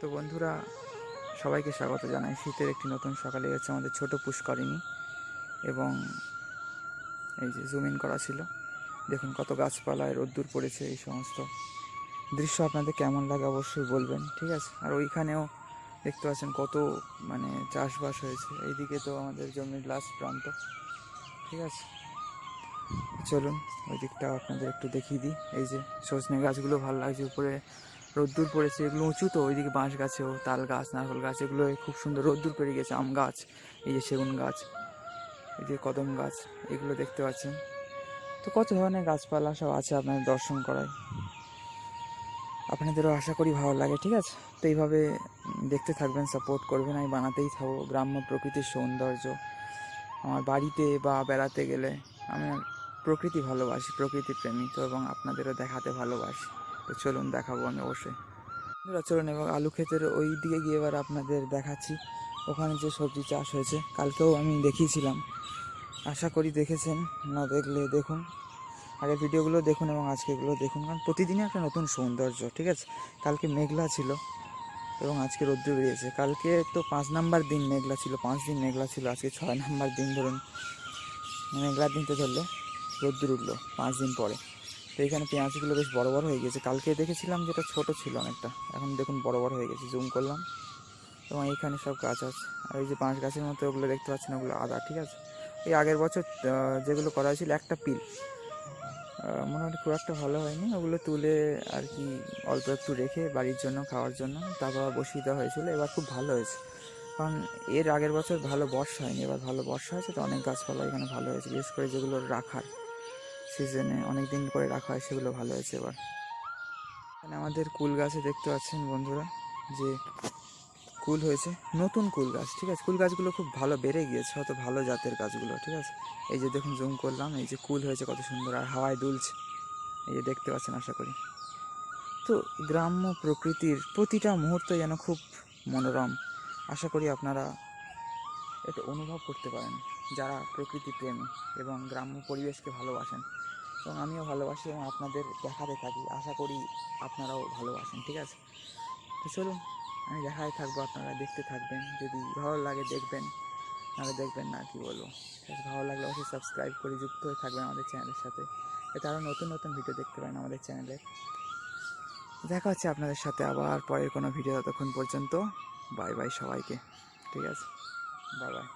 তো বন্ধুরা, সবাইকে স্বাগত জানাই। শীতের একটি নতুন সকালে হচ্ছে আমাদের ছোট পুষ্করিণী এবং এই যে জুম ইন করা ছিল। দেখুন কত গাছপালায় রোদ্দুর পড়েছে এই সমস্ত। দৃশ্য আপনাদের কেমন লাগে অবশ্যই বলবেন, ঠিক আছে? আর ওইখানেও দেখতে পাচ্ছেন কত মানে চাষবাস হয়েছে। এইদিকে তো আমাদের জমির লাস্ট প্রান্ত, ঠিক আছে? চলুন ওই দিকটাও আপনাদের একটু দেখিয়ে দিই। এই যে সজনে গাছগুলো ভালো লাগছে, উপরে রোদ্দুর পড়েছে, এগুলো উঁচু তো, ওইদিকে বাঁশ গাছেও তাল গাছ, নারকেল গাছ, এগুলো খুব সুন্দর রোদ্দুর পেরে গেছে, আম গাছ, এই যে সেগুন গাছ, এই যে কদম গাছ, এগুলো দেখতে পাচ্ছেন। তো কত ধরনের গাছপালা সব আছে আপনাদের দর্শন করায়? আপনাদেরও আশা করি ভালো লাগে, ঠিক আছে? তো এইভাবে দেখতে থাকবেন সাপোর্ট করবেন, আমি বানাতেই থাকব, গ্রাম্য প্রকৃতির সৌন্দর্য। আমার বাড়িতে বা বেড়াতে গেলে আমি প্রকৃতি ভালোবাসি, প্রকৃতি প্রেমী তো এবং আপনাদেরও দেখাতে ভালোবাসি। তো চলুন দেখাবো আমি অবশ্যই। বন্ধুরা, চলুন এবং আলু ক্ষেতের ওই দিকে গিয়ে এবার আপনাদের দেখাচ্ছি। ওখানে যে সবজি চাষ হয়েছে, কালকেও আমি দেখিয়েছিলাম। আশা করি দেখেছেন, না দেখলে দেখুন। আগের ভিডিওগুলো দেখুন এবং আজকেগুলো দেখুন, কারণ প্রতিদিনই একটা নতুন সৌন্দর্য, ঠিক আছে? কালকে মেঘলা ছিল এবং আজকে রৌদ্র বেরিয়েছে। কালকে তো পাঁচ নাম্বার দিন মেঘলা ছিল, পাঁচ দিন মেঘলা ছিল, আজকে ছয় নাম্বার দিন ধরুন। মেঘলার দিনতে ধরলে রোদ্দুর উঠল পাঁচ দিন পরে। তো এখানে পেঁয়াজগুলো বেশ বড় বড় হয়ে গেছে কালকে দেখেছিলাম যেটা ছোট ছিল অনেকটা। এখন দেখুন বড় বড় হয়ে গেছে। জুম করলাম। এবং এইখানে সব গাছ আছে। আর এই যে পাঁচ গাছের মতো ওগুলো দেখতে পাচ্ছেন ওগুলো আদা ঠিক আছে? এই আগের বছর যেগুলো করা হয়েছিল একটা পিল। আহ, মোটামুটি খুব একটা ভালো হয়নি। ওগুলো তুলে আর কি অল্প একটু রেখে বাড়ির জন্য খাওয়ার জন্য তারপর বসিয়ে দেওয়া হয়েছিল। এবার খুব ভালো হয়েছে। কারণ এর আগের বছর ভালো বর্ষা হয়নি। এবার ভালো বর্ষা হয়েছে তো অনেক গাছপালা এখানে ভালো হয়েছে। বিশেষ করে যেগুলো রাখার। সিজনে অনেক দিন করে রাখা হয়, সেগুলো ভালো হয়েছে এবার। এখানে আমাদের কুল গাছে দেখতে পাচ্ছেন বন্ধুরা, যে কুল হয়েছে, নতুন কুল গাছ, ঠিক আছে? কুল গাছগুলো খুব ভালো বেড়ে গিয়েছে হয়তো ভালো জাতের গাছগুলো, ঠিক আছে? এই যে দেখুন জুম করলাম, এই যে কুল হয়েছে কত সুন্দর, আর হাওয়ায় দুলছে, এই যে দেখতে পাচ্ছেন, আশা করি। তো গ্রাম্য প্রকৃতির প্রতিটা মুহূর্ত যেন খুব মনোরম। আশা করি আপনারা এটা অনুভব করতে পারেন, যারা প্রকৃতি প্রেমী এবং গ্রাম্য পরিবেশকে ভালোবাসেন। এবং আমিও ভালোবাসি এবং আপনাদের দেখাতে থাকি। আশা করি আপনারাও ভালোবাসেন, ঠিক আছে? তো চলুন, আমি দেখাতে থাকব, আপনারা দেখতে থাকবেন। যদি ভালো লাগে দেখবেন, নাহলে দেখবেন না, কি বলব? ভালো লাগলে অবশ্যই সাবস্ক্রাইব করে যুক্ত হয়ে থাকবেন আমাদের চ্যানেলের সাথে। এতে আরও নতুন নতুন ভিডিও দেখতে পারেন আমাদের চ্যানেলে দেখা হচ্ছে আপনাদের সাথে আবার পরের কোনো ভিডিও ততক্ষণ পর্যন্ত। বাই বাই সবাইকে, ঠিক আছে? 拜拜。